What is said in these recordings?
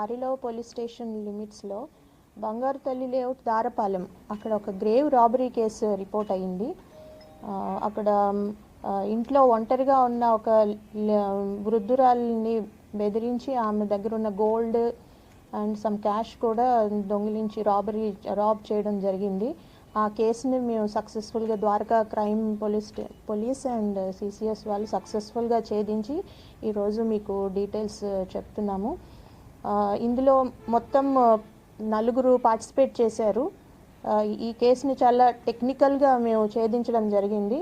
అరిలో police station లిమిట్స్లో బంగారు తల్లి లేఅవుట్ దారపాలెం. అక్కడ ఒక గ్రేవ్ రాబరీ కేసు రిపోర్ట్ అయ్యింది అక్కడ ఇంట్లో ఒంటరిగా ఉన్న ఒక వృద్ధురాలిని బెదిరించి ఆమె దగ్గర ఉన్న గోల్డ్ అండ్ సమ్ క్యాష్ కూడా దొంగిలించి రాబరీ రాబ్ చేయడం జరిగింది. ఆ కేసుని మేము సక్సెస్ఫుల్గా Dwarka crime police police and CCS వాళ్ళు సక్సెస్ఫుల్గా ఛేదించి ఈరోజు మీకు డీటెయిల్స్ చెప్తున్నాము. ఇందులో మొత్తం నలుగురు పార్టిసిపేట్ చేశారు. ఈ కేసుని చాలా టెక్నికల్గా మేము ఛేదించడం జరిగింది.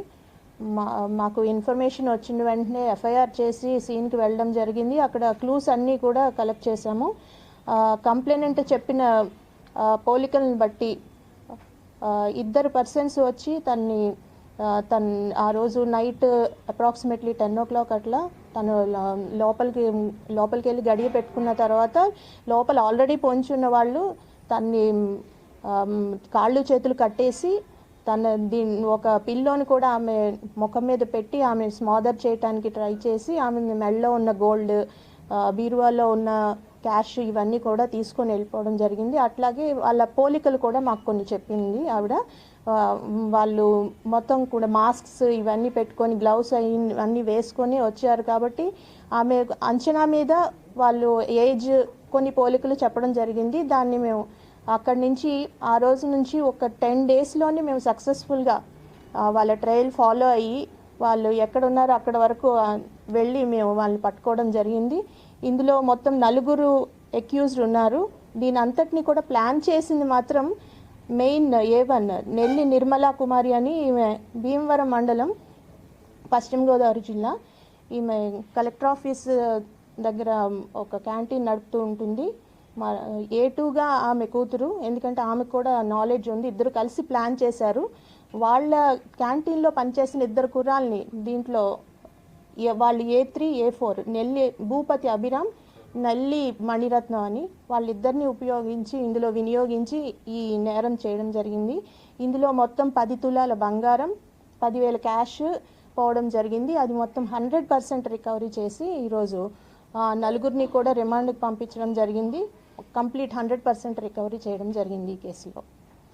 మా మాకు ఇన్ఫర్మేషన్ వచ్చిన వెంటనే ఎఫ్ఐఆర్ చేసి సీన్కి వెళ్ళడం జరిగింది. అక్కడ క్లూస్ అన్నీ కూడా కలెక్ట్ చేశాము. కంప్లైనెంట్ చెప్పిన పోలికలను బట్టి ఇద్దరు పర్సన్స్ వచ్చి తన్ని తన్ ఆ రోజు night approximately ten o'clock అట్లా తను లోపలికి లోపలికి వెళ్ళి గడియ పెట్టుకున్న తర్వాత లోపల ఆల్రెడీ పొంచున్న వాళ్ళు తన్ని కాళ్ళు చేతులు కట్టేసి తన దీని ఒక పిల్లోని కూడా ఆమె ముఖం మీద పెట్టి ఆమె స్మాదర్ చేయటానికి ట్రై చేసి ఆమె మెడలో ఉన్న గోల్డ్ బీరువాలో ఉన్న క్యాష్ ఇవన్నీ కూడా తీసుకొని వెళ్ళిపోవడం జరిగింది. అట్లాగే వాళ్ళ పోలికలు కూడా మాకు కొన్ని చెప్పింది ఆవిడ. వాళ్ళు మొత్తం కూడా మాస్క్స్ ఇవన్నీ పెట్టుకొని గ్లౌస్ అన్నీ వేసుకొని వచ్చారు కాబట్టి ఆమె అంచనా మీద వాళ్ళు ఏజ్ కొన్ని పోలికలు చెప్పడం జరిగింది. దాన్ని మేము అక్కడి నుంచి ఆ రోజు నుంచి ఒక టెన్ డేస్లోనే మేము సక్సెస్ఫుల్గా వాళ్ళ ట్రయల్ ఫాలో అయ్యి వాళ్ళు ఎక్కడున్నారో అక్కడ వరకు వెళ్ళి మేము వాళ్ళని పట్టుకోవడం జరిగింది. ఇందులో మొత్తం నలుగురు ఎక్యూజ్డ్ ఉన్నారు. దీని అంతటిని కూడా ప్లాన్ చేసింది మాత్రం main A one Nelli Nirmala Kumari అని ఈమె భీమవరం మండలం పశ్చిమ గోదావరి జిల్లా. ఈమె కలెక్టర్ ఆఫీస్ దగ్గర ఒక క్యాంటీన్ నడుపుతూ ఉంటుంది. మా ఏ టూగా ఆమె కూతురు ఎందుకంటే ఆమెకు కూడా నాలెడ్జ్ ఉంది. ఇద్దరు కలిసి ప్లాన్ చేశారు. వాళ్ళ క్యాంటీన్లో పనిచేసిన ఇద్దరు కుర్రాల్ని దీంట్లో ఏ- వాళ్ళు A three A four Nelli Bhupathi Abhiram Nalli Maniratnam అని వాళ్ళిద్దరిని ఉపయోగించి ఇందులో వినియోగించి ఈ నేరం చేయడం జరిగింది. ఇందులో మొత్తం పది తులాల బంగారం పదివేల క్యాష్ పోవడం జరిగింది. అది మొత్తం హండ్రెడ్ పర్సెంట్ రికవరీ చేసి ఈరోజు నలుగురిని కూడా రిమాండ్కి పంపించడం జరిగింది. కంప్లీట్ హండ్రెడ్ పర్సెంట్ రికవరీ చేయడం జరిగింది ఈ కేసులో.